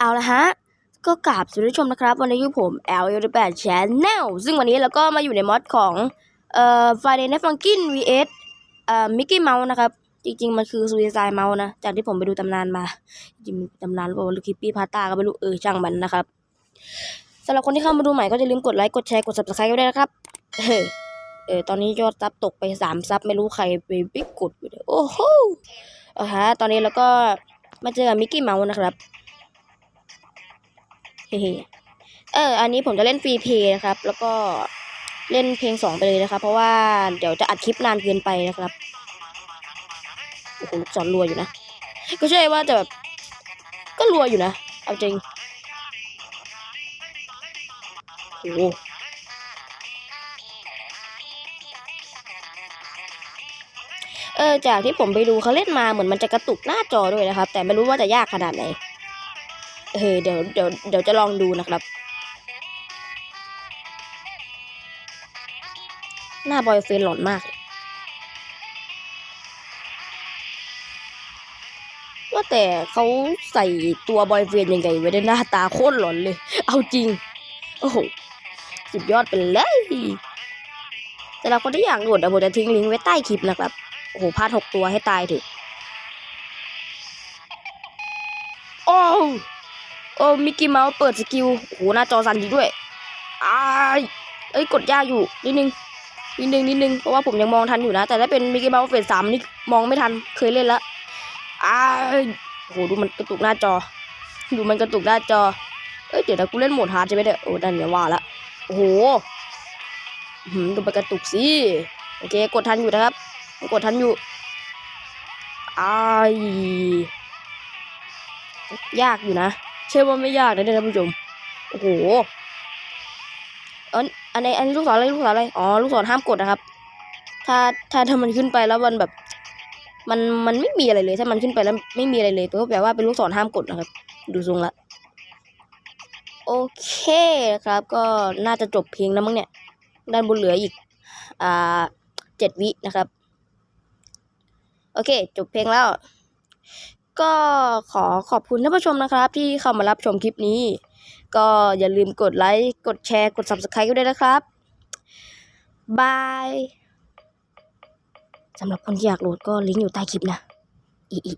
เอาละฮะ ก็กราบสวัสดีผู้ชมนะครับ วันนี้อยู่ผม L 8 Channel ซึ่งวันนี้เราก็มาอยู่ในมอดของเอ่อ Friday Night Funkin' vs เอ่อ Mickey Mouse นะครับ จริง ๆ มันคือ Suicide Mouse นะ จากที่ผมไปดูตำนานมา จริงตำนานหรือเปล่าหรือคิปปี้พาตาก็ไม่รู้เออช่างมันนะครับสำหรับคนที่เข้ามาดูใหม่ก็อย่าลืมกดไลค์กดแชร์กด subscribe ไว้ด้วยนะครับเออเออตอนนี้ยอดซับตกไปสามซับไม่รู้ใครไปบิ๊กกดโอ้โหเอาฮะตอนนี้เราก็มาเจอกับมิกกี้เมาส์นะครับ เฮ้เออ อันนี้ผมจะเล่นฟรีเพย์นะครับ แล้วก็เล่นเพลงสองไปเลยนะครับ เพราะว่าเดี๋ยวจะอัดคลิปนานเกินไปนะครับโอ้โหลูกศรรัวอยู่นะ ก็ใช่ว่าจะแบบ ก็รัวอยู่นะ เอาจริงโอ้โหเออจากที่ผมไปดูเขาเล่นมาเหมือนมันจะกระตุกหน้าจอด้วยนะครับ แต่ไม่รู้ว่าจะยากขนาดไหน เออเดี๋ยวเดี๋ยวเดี๋ยวจะลองดูนะครับ หน้าบอยเฟนหลอนมากว่าแต่เขาใส่ตัวบอยเฟนยังไงไว้ในหน้าตาโคตรหลอนเลย เอาจริง โอ้โห สุดยอดไปเลยแต่เราคนที่อยากโหลดเดี๋ยวผมจะทิ้งลิงก์ไว้ใต้คลิปนะครับ โอ้โหพลาดหกตัวให้ตายเถอะโอ้ โอ้มิกกี้เมาส์เปิดสกิลโหหน้าจอสั่นดีด้วยอ้ายเอ้ยกดยากอยู่นิดนึงนิดนึงนิดนึงเพราะว่าผมยังมองทันอยู่นะ แต่ถ้าเป็นมิกกี้เมาส์เฟสสามนี่มองไม่ทันเคยเล่นล้วอ้ายโอ้โหดูมันกระตุกหน้าจอ ดูมันกระตุกหน้าจอเอ้ยเดี๋ยวนะกูเล่นโหมดฮาร์ดใช่ไหมเนี่ยโอ้นั่นอย่าว่าละโอ้โหหืมดูมันกระตุกสิโอเค กดทันอยู่นะครับ กดทันอยู่อ้ายยากอยู่นะ เชื่อว่าไม่ยากนะเนี่ยท่านผู้ชม โอ้โหเอออันนี้อันนี้ลูกศรอะไรลูกศรอะไร อ๋อ ลูกศรห้ามกดนะครับ ถ้าถ้าถ้ามันขึ้นไปแล้วมันแบบ มันมันไม่มีอะไรเลย ถ้ามันขึ้นไปแล้วไม่มีอะไรเลยก็แปลว่าเป็นลูกศรห้ามกดนะครับ ดูทรงละ โอเคครับ ก็น่าจะจบเพลงแล้วมั้งเนี่ย ด้านบนเหลืออีก อ่าเจ็ดวินะครับ โอเค จบเพลงแล้ว ก็ขอขอบคุณท่านผู้ชมนะครับ ที่เข้ามารับชมคลิปนี้ ก็อย่าลืมกดไลค์กดแชร์กด subscribe กันด้วยนะครับบายสำหรับคนที่อยากโหลดก็ลิงก์อยู่ใต้คลิปนะอีอี